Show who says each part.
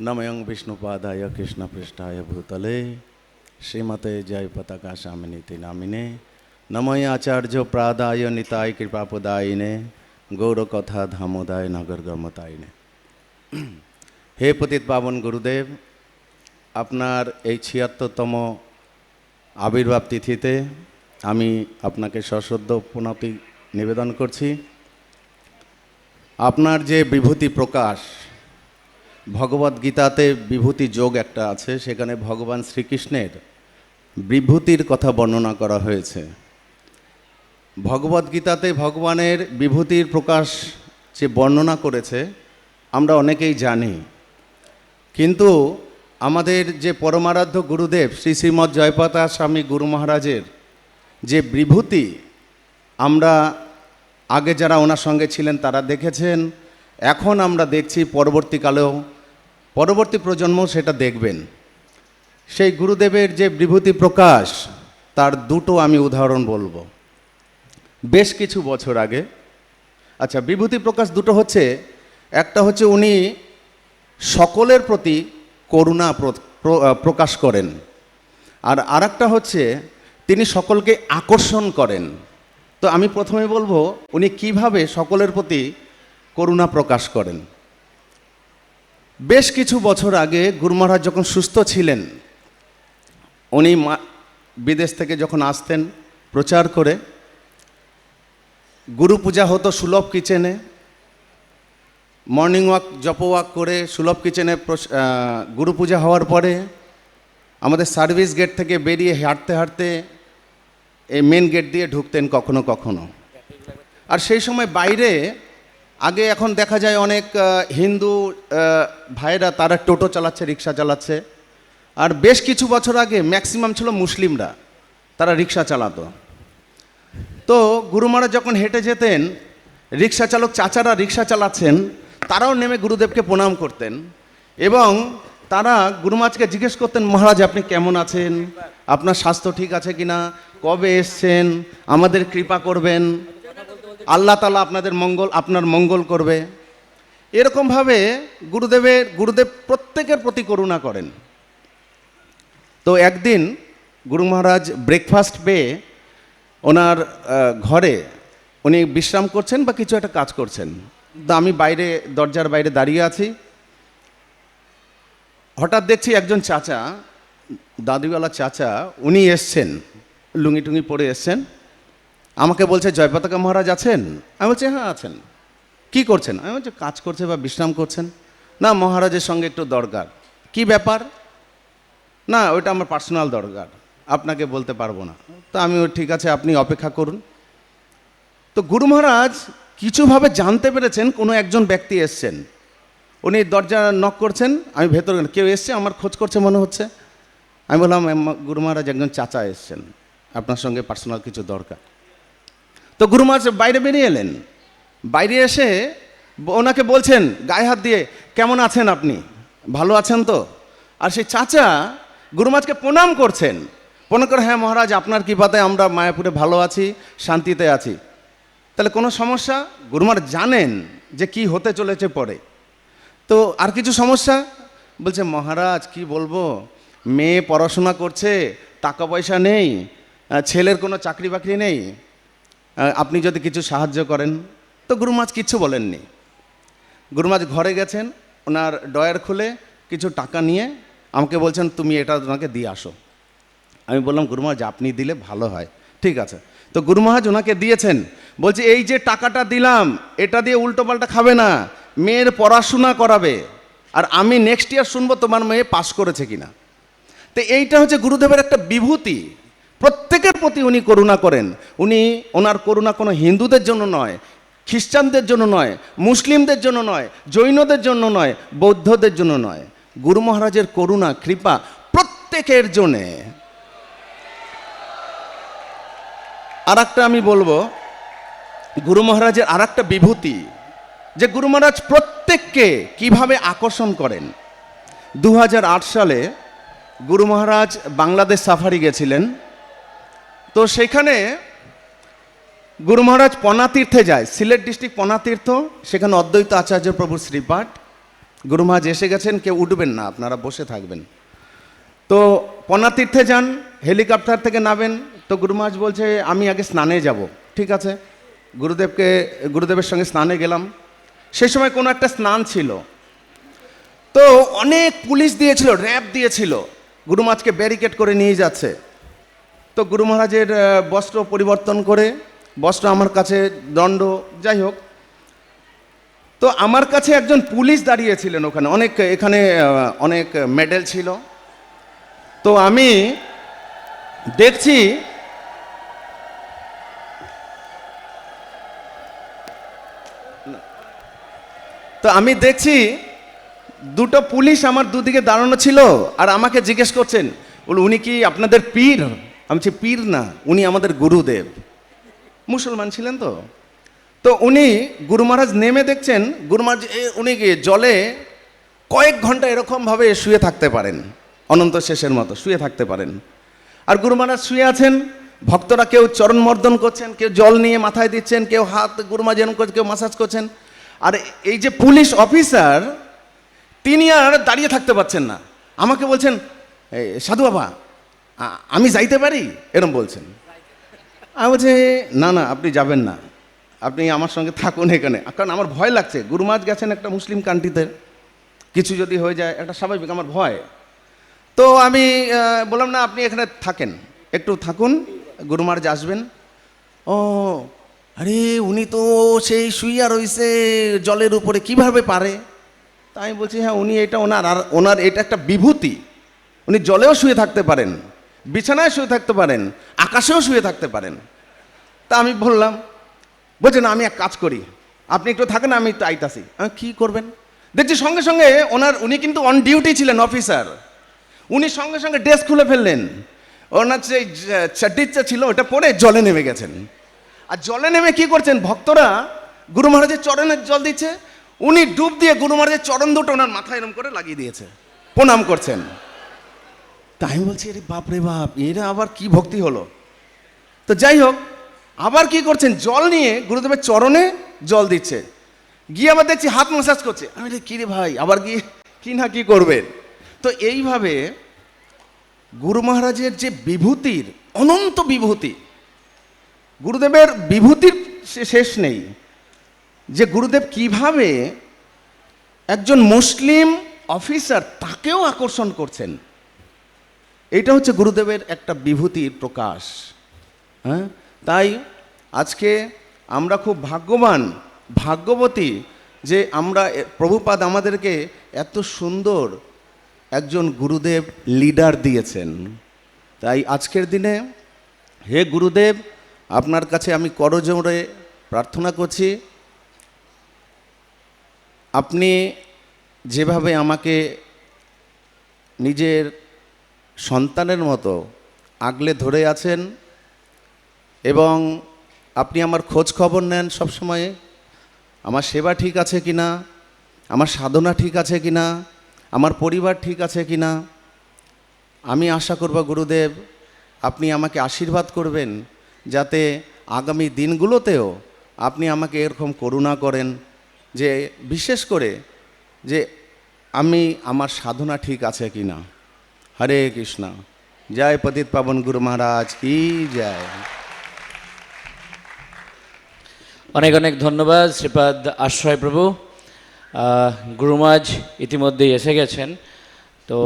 Speaker 1: नमयं विष्णुपादाय कृष्णपृष्ठाय भूतले श्रीमते जय पताका शामिनीति नामिने नमय आचार्य प्रादाय निताय कृपापदायिने গৌরকথা ধামোদায় নগর গমতায়নে হে পতিত পাবন গুরুদেব আপনার এই ছিয়াত্তরতম আবির্ভাব তিথিতে আমি আপনাকে সশ্রদ্ধ প্রণতি নিবেদন করছি আপনার যে বিভূতি প্রকাশ ভগবদ গীতাতে বিভূতি যোগ একটা আছে, সেখানে ভগবান শ্রীকৃষ্ণের বিভূতির কথা বর্ণনা করা হয়েছে। ভগবদ গীতাতে ভগবানের বিভূতির প্রকাশ যে বর্ণনা করেছে, আমরা অনেকেই জানি। কিন্তু আমাদের যে পরমারাধ্য গুরুদেব শ্রী শ্রীমৎ জয়পাতা স্বামী গুরু মহারাজের যে বিভূতি, আমরা আগে যারা ওনার সঙ্গে ছিলেন তারা দেখেছেন। এখন আমরা দেখছি পরবর্তীকালেও পরবর্তী প্রজন্ম সেটা দেখবেন। সেই গুরুদেবের যে বিভূতি প্রকাশ, তার দুটো আমি উদাহরণ বলব। বেশ কিছু বছর আগে আচ্ছা বিভূতি প্রকাশ দুটো হচ্ছে, একটা হচ্ছে উনি সকলের প্রতি করুণা প্র- প্র- প্রকাশ করেন। আর আরেকটা হচ্ছে, তিনি সকলকে আকর্ষণ করেন। তো আমি প্রথমে বলব, উনি কীভাবে সকলের প্রতি করুণা প্রকাশ করেন? বেশ কিছু বছর আগে গুরু মহারাজ যখন সুস্থ ছিলেন, উনি বিদেশ থেকে যখন আসতেন প্রচার করে, গুরু পূজা হতো সুলভ কিচেনে, মর্নিং ওয়াক, জপ ওয়াক করে সুলভ কিচেনে গুরু পূজা হওয়ার পরে আমাদের সার্ভিস গেট থেকে বেরিয়ে হাঁটতে হাঁটতে এই মেন গেট দিয়ে ঢুকতেন কখনো কখনো। আর সেই সময় বাইরে আগে এখন দেখা যায় অনেক হিন্দু ভাইরা তারা টোটো চালাচ্ছে, রিক্সা চালাচ্ছে। আর বেশ কিছু বছর আগে ম্যাক্সিমাম ছিল মুসলিমরা, তারা রিক্সা চালাতো। তো গুরু মহারাজ যখন হেঁটে যেতেন, রিক্সা চালক চাচারা রিক্সা চালাচ্ছেন, তারাও নেমে গুরুদেবকে প্রণাম করতেন এবং তারা গুরু মহারাজকে জিজ্ঞেস করতেন, মহারাজ, আপনি কেমন আছেন? আপনার স্বাস্থ্য ঠিক আছে কিনা? কবে এসছেন? আমাদের কৃপা করবেন? আল্লাহ তালা আপনাদের মঙ্গল, আপনার মঙ্গল করবে। এরকমভাবে গুরুদেবের, গুরুদেব প্রত্যেকের প্রতি করুণা করেন। তো একদিন গুরু মহারাজ ব্রেকফাস্ট পেয়ে ওনার ঘরে উনি বিশ্রাম করছেন বা কিছু একটা কাজ করছেন। তো আমি বাইরে, দরজার বাইরে দাঁড়িয়ে আছি। হঠাৎ দেখছি একজন চাচা, দাদুওয়ালা চাচা, উনি এসছেন, লুঙ্গি টুঙ্গি পরে এসছেন। আমাকে বলছে জয়পতাকা মহারাজ আছেন? আমি বলছি হ্যাঁ আছেন। কি করছেন? আমি বলছি, কাজ করছে বা বিশ্রাম করছেন? না, মহারাজের সঙ্গে একটু দরকার। কি ব্যাপার? না, ওইটা আমার পার্সোনাল দরকার, আপনাকে বলতে পারব না। তো আমি ঠিক আছে, আপনি অপেক্ষা করুন। তো গুরু মহারাজ কিছুভাবে জানতে পেরেছেন, কোনো একজন ব্যক্তি এসছেন। উনি দরজা নক করছেন, আমি ভেতরে কেউ এসছে? আমার খোঁজ করছে মনে হচ্ছে। আমি বললাম গুরু মহারাজ, একজন চাচা এসছেন। আপনার সঙ্গে পার্সোনাল কিছু দরকার। তো গুরু মহারাজ বাইরে বেরিয়ে এলেন? বাইরে এসে ওনাকে বলছেন, গায়ে হাত দিয়ে, কেমন আছেন আপনি? ভালো আছেন তো? আর সেই চাচা গুরুমাজকে প্রণাম করছেন। প্রণাম করে হ্যাঁ মহারাজ, আপনার কৃপাতে আমরা মায়াপুরে ভালো আছি, শান্তিতে আছি। তাহলে কোনো সমস্যা? গুরুমার জানেন যে কি হতে চলেছে পরে। তো আর কিছু সমস্যা? বলছে, মহারাজ, কি বলব? মেয়ে পড়াশোনা করছে, টাকা পয়সা নেই, ছেলের কোনো চাকরি বাকরি নেই আপনি যদি কিছু সাহায্য করেন, তো গুরুমাজ কিচ্ছু বলেননি। গুরুমাজ ঘরে গেছেন, ওনার ডয়ার খুলে কিছু টাকা নিয়ে আমাকে বলছেন, তুমি এটা ওনাকে দিয়ে আসো। আমি বললাম গুরুমহারাজ আপনি দিলে ভালো হয়। ঠিক আছে। তো গুরুমহারাজ ওনাকে দিয়েছেন, বলছে, এই যে টাকাটা দিলাম, এটা দিয়ে উল্টোপাল্টা খাবে না, মেয়ের পড়াশোনা করাবে, আর আমি নেক্সট ইয়ার শুনব তোমার মেয়ে পাশ করেছে কিনা। তো এইটা হচ্ছে গুরুদেবের একটা বিভূতি। প্রত্যেকের প্রতি উনি করুণা করেন। উনি, ওনার করুণা কোনো হিন্দুদের জন্য নয়, খ্রিস্টানদের জন্য নয়, মুসলিমদের জন্য নয়, জৈনদের জন্য নয়, বৌদ্ধদের জন্য নয়। গুরু মহারাজের করুণা, কৃপা প্রত্যেকের জন্যে। আর একটা আমি বলব, গুরু মহারাজের আর একটা বিভূতি, যে গুরু মহারাজ প্রত্যেককে কীভাবে আকর্ষণ করেন। দু হাজার আট সালে গুরু মহারাজ বাংলাদেশ সাফারি গেছিলেন। তো সেখানে গুরু মহারাজ পনাতীর্থে যায়। সিলেট ডিস্ট্রিক্ট পনাতীর্থ, সেখানে অদ্বৈত আচার্য প্রভু শ্রীপাঠ। গুরু মহারাজ এসে গেছেন, কেউ উঠবেন না, আপনারা বসে থাকবেন। তো পনাতীর্থে যান, হেলিকপ্টার থেকে নামেন। তো গুরু মহারাজ বলছে, আমি আগে স্নানে যাব। ঠিক আছে, গুরুদেবকে, গুরুদেবের সঙ্গে স্নানে গেলাম। সেই সময় কোনো একটা স্নান ছিল। তো অনেক পুলিশ দিয়েছিল, র্যাব দিয়েছিল। গুরু ব্যারিকেড করে নিয়ে যাচ্ছে। তো গুরু মহারাজের বস্ত্র পরিবর্তন করে, বস্ত্র আমার কাছে দণ্ড, যাই হোক। তো আমার কাছে একজন পুলিশ দাঁড়িয়েছিলেন ওখানে, অনেক, এখানে অনেক মেডেল ছিল। তো আমি দেখছি, তো আমি দেখছি দুটো পুলিশ আমার দুদিকে দাঁড়ানো ছিল, আর আমাকে জিজ্ঞেস করছেন উনি কি আপনাদের পীর? আমি বলছি, পীর না, উনি আমাদের গুরুদেব। মুসলমান ছিলেন তো। তো উনি গুরু মহারাজ নেমে দেখছেন, গুরু মহারাজ উনি জলে কয়েক ঘণ্টা এরকমভাবে শুয়ে থাকতে পারেন, অনন্ত শেষের মতো শুয়ে থাকতে পারেন। আর গুরু মহারাজ শুয়ে আছেন, ভক্তরা কেউ চরণ মর্দন করছেন, কেউ জল নিয়ে মাথায় দিচ্ছেন, কেউ হাত গুরু মহারাজ এরকম করছে কেউ মাসাজ করছেন। আর এই যে পুলিশ অফিসার, তিনি আর দাঁড়িয়ে থাকতে পারছেন না। আমাকে বলছেন সাধু বাবা আমি যাইতে পারি? এরম বলছেন। আমি বলছি, না না, আপনি যাবেন না। আপনি আমার সঙ্গে থাকুন এখানে। কারণ আমার ভয় লাগছে। গুরুমাজ গেছেন একটা মুসলিম কান্ট্রিতে। কিছু যদি হয়ে যায়, একটা স্বাভাবিক আমার ভয়। তো আমি বললাম, না, আপনি এখানে থাকেন। একটু থাকুন গুরুমার্জ আসবেন। ও, আরে, উনি তো সেই শুইয়া রইছে জলের উপরে, কীভাবে পারে? তাই আমি বলছি হ্যাঁ উনি এটা ওনার আর, ওনার এটা একটা বিভূতি। উনি জলেও শুয়ে থাকতে পারেন। বিছানায় শুয়ে থাকতে পারেন, আকাশেও শুয়ে থাকতে পারেন। তা আমি বললাম বলছে না, আমি এক কাজ করি। আপনি একটু থাকেন, আমি একটু আইতাছি। কী করবেন? দেখছি সঙ্গে সঙ্গে ওনার, উনি কিন্তু অন ডিউটি ছিলেন অফিসার উনি সঙ্গে সঙ্গে ড্রেস খুলে ফেললেন। ওনার যে চাড্ডিটা ছিল, ওটা পরে জলে নেমে গেছেন। আর জলে নেমে কি করছেন, ভক্তরা গুরু মহারাজের চরণের জল দিচ্ছে, উনি ডুব দিয়ে গুরু মহারাজের চরণ দুটো ওনার মাথায় এরম করে লাগিয়ে দিয়েছে। প্রণাম করছেন। তাই আমি বলছি আরে বাপ রে বাপ, এরা আবার কি ভক্তি হলো? তো যাই হোক, আবার কি করছেন? জল নিয়ে গুরুদেবের চরণে জল দিচ্ছে। গিয়ে আবার দেখছি হাত মাসাজ করছে। আমি কি রে ভাই, আবার গিয়ে কি না কি করবেন? তো এইভাবে গুরু মহারাজের যে বিভূতির, অনন্ত বিভূতি, গুরুদেবের বিভূতির শেষ নেই। যে গুরুদেব কীভাবে একজন মুসলিম অফিসার তাকেও আকর্ষণ করছেন এটা হচ্ছে গুরুদেবের একটা বিভূতির প্রকাশ হ্যাঁ? তাই আজকে আমরা খুব ভাগ্যবান, ভাগ্যবতী যে আমরা প্রভুপাদ আমাদেরকে এত সুন্দর একজন গুরুদেব লিডার দিয়েছেন। তাই আজকের দিনে হে গুরুদেব, আপনার কাছে আমি করজোড়ে প্রার্থনা করছি, আপনি যেভাবে আমাকে নিজের সন্তানের মতো আগলে ধরে আছেন এবং আপনি আমার খোঁজ খবর নেন সব সময় আমার সেবা ঠিক আছে কি না? আমার সাধনা ঠিক আছে কি না? আমার পরিবার ঠিক আছে কি না? আমি আশা করব গুরুদেব, আপনি আমাকে আশীর্বাদ করবেন যাতে আগামী দিনগুলোতেও আপনি আমাকে এরকম করুণা করেন যে, বিশেষ করে যে, আমি আমার সাধনা ঠিক আছে কি না। হরে কৃষ্ণ। জয় পতিত পাবন গুরু মহারাজ কি জয়।
Speaker 2: অনেক অনেক ধন্যবাদ শ্রীপাদ আশ্রয় প্রভু। গুরুমাজ ইতিমধ্যেই এসে গেছেন। তো